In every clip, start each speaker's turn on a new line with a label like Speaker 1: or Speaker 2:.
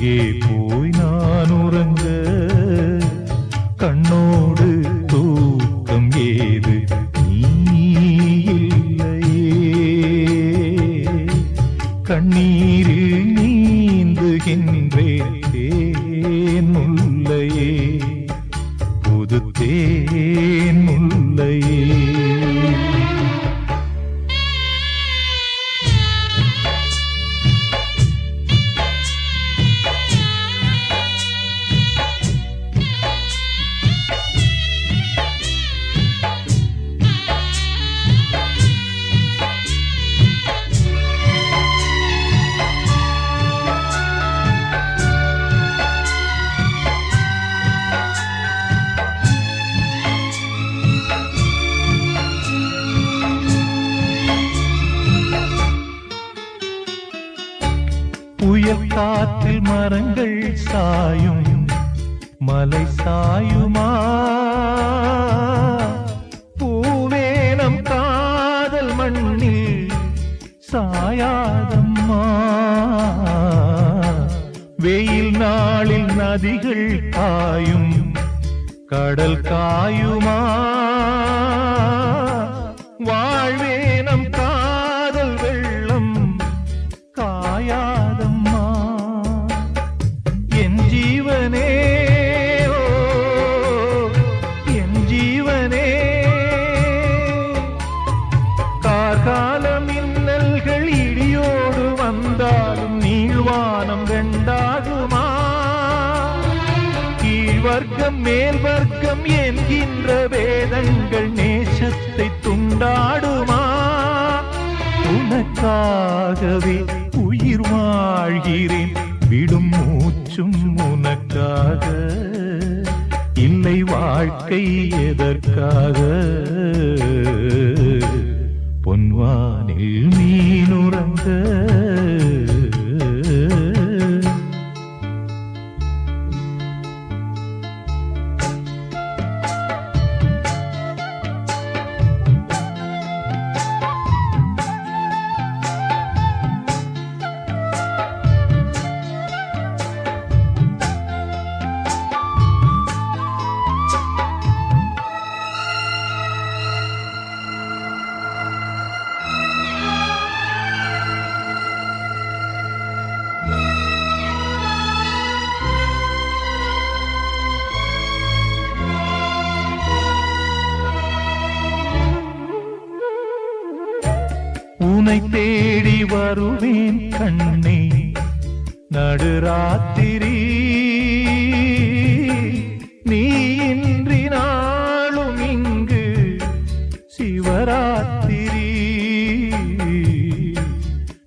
Speaker 1: எங்கே போய் நான் உறங்க கண்ணோடு தூக்கம் ஏது? நீ இல்லையே. கண்ணீரில் நீந்துகின்றேன் தேன் முல்லையே. புது தேன் முல்லையே. புயல் காற்றில் மரங்கள் சாயும் மலை சாயுமா? பூவேனம் காதல் மண்ணில் சாயாதம்மா? வெயில் நாளில் நதிகள் காயும் கடல் காயுமா? வாழ்வே கார்கால மின்னல்கள் இடியோடு வந்தாலும் நீழ்வானம் ரெண்டாகுமா? கீழ்வர்க்கம் மேல் வர்க்கம் என்கின்ற வேதங்கள் நேசத்தை துண்டாடுமா? உனக்காகவே உயிர் வாழ்கிறேன் விடும் மூச்சும் உனக்காக. இல்லை வாழ்க்கை எதற்காக? உன்னை தேடி வருவேன் கண்ணே. நடுராத்திரி நீ இன்றி நாளும் இங்கு சிவராத்திரி.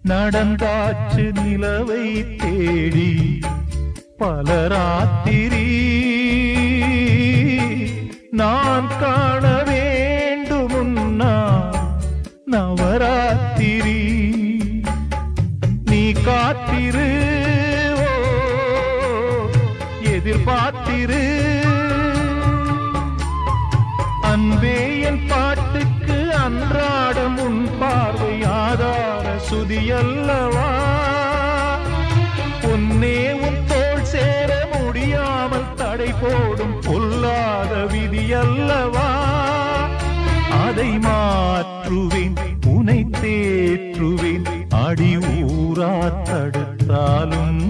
Speaker 1: நடந்தாச்சு நிலவை தேடி பல ராத்திரி. காத்திரு ஓ, எதிர்பார்த்திரு. அன்பே என் பாட்டுக்கு அன்றாடம் உன் பார்வை ஆதார சுதியல்லவா? உன்னே உன் தோல் சேர முடியாமல் தடை போடும் பொல்லாத விதியல்லவா? அதை மாற்றுவேன் உனை தேற்றுவேன். அடி ஊரா தடுத்தாலும்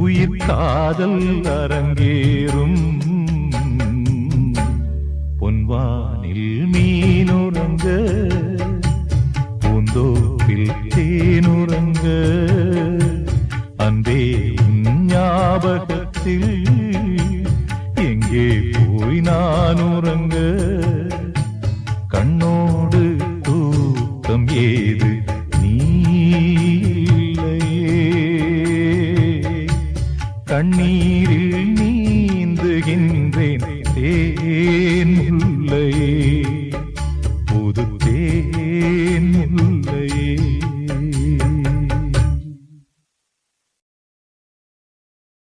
Speaker 1: உயிர் காதல் அரங்கேறும். பொன்வானில் மீனுறங்க பூந்தோப்பில் தேனுறங்க. அன்பே உன் ஞாபகத்தில் எங்கே போய் நான் உறங்க கண்ணோடு தூக்கம் ஏ